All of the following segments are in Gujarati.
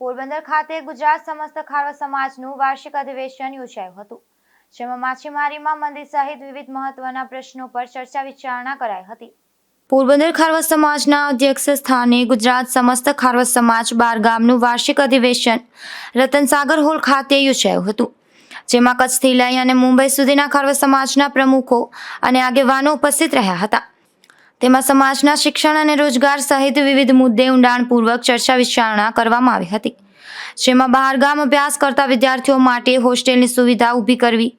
પોરબંદર ખાતે ગુજરાત સમસ્ત ખારવા સમાજનું વાર્ષિક અધિવેશન યોજાયું હતું, જેમાં માછીમારીમાં મંદિર સહિત વિવિધ મહત્વના પ્રશ્નો પર ચર્ચા વિચારણા કરાઈ હતી. પોરબંદર ખારવા સમાજના અધ્યક્ષ સ્થાને ગુજરાત સમસ્ત ખારવા સમાજ બાર ગામનું વાર્ષિક અધિવેશન રતનસાગર હોલ ખાતે યોજાયું હતું, જેમાં કચ્છથી લઈ અને મુંબઈ સુધીના ખારવા સમાજના પ્રમુખો અને આગેવાનો ઉપસ્થિત રહ્યા હતા. તેમાં સમાજના શિક્ષણ અને રોજગાર સહિત વિવિધ મુદ્દે ઊંડાણપૂર્વક ચર્ચા વિચારણા કરવામાં આવી હતી. જેમાં બહારગામ અભ્યાસ કરતા વિદ્યાર્થીઓ માટે હોસ્ટેલની સુવિધા ઊભી કરવી,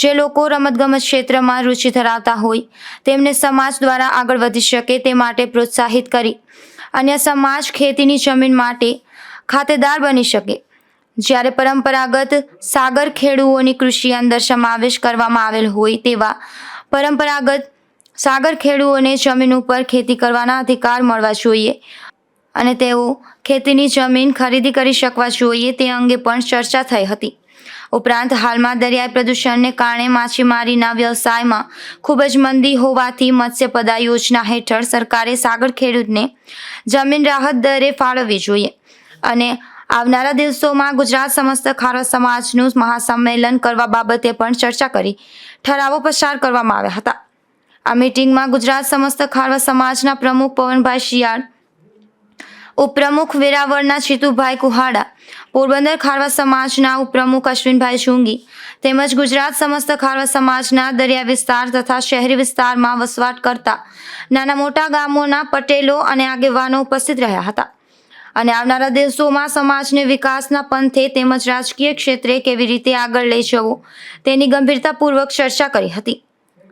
જે લોકો રમતગમત ક્ષેત્રમાં રુચિ ધરાવતા હોય, તેમને સમાજ દ્વારા આગળ વધી શકે તે માટે પ્રોત્સાહિત કરી, અન્ય સમાજ ખેતીની જમીન માટે ખાતેદાર બની શકે. જ્યારે પરંપરાગત સાગર ખેડૂઓની કૃષિ અંદર સમાવેશ કરવામાં આવેલ હોય તેવા પરંપરાગત સાગર ખેડૂઓને જમીન ઉપર ખેતી કરવાના અધિકાર મળવા જોઈએ અને તેઓ ખેતીની જમીન ખરીદી કરી શકવા જોઈએ તે અંગે પણ ચર્ચા થઈ હતી. ઉપરાંત હાલમાં દરિયાઈ પ્રદૂષણને કારણે માછીમારીના વ્યવસાયમાં ખૂબ જ મંદી હોવાથી મત્સ્યપદા યોજના હેઠળ સરકારે સાગર ખેડૂતને જમીન રાહત દરે ફાળવવી જોઈએ અને આવનારા દિવસોમાં ગુજરાત સમસ્ત ખારવા સમાજનું મહાસંમેલન કરવા બાબતે પણ ચર્ચા કરી ઠરાવો પસાર કરવામાં આવ્યા હતા. આ મીટિંગમાં ગુજરાત સમસ્ત ખારવા સમાજના પ્રમુખ પવનભાઈ શિયાળ, ઉપપ્રમુખ વેરાવળના ચિતુભાઈ કુહાડા, પોરબંદર ખારવા સમાજના ઉપપ્રમુખ અશ્વિનભાઈ શુંગી તેમજ ગુજરાત સમસ્ત ખારવા સમાજના દરિયા વિસ્તાર તથા શહેરી વિસ્તારમાં વસવાટ કરતા નાના મોટા ગામોના પટેલો અને આગેવાનો ઉપસ્થિત રહ્યા હતા. અને આવનારા દિવસોમાં સમાજને વિકાસના પંથે તેમજ રાજકીય ક્ષેત્રે કેવી રીતે આગળ લઈ જવું તેની ગંભીરતાપૂર્વક ચર્ચા કરી હતી.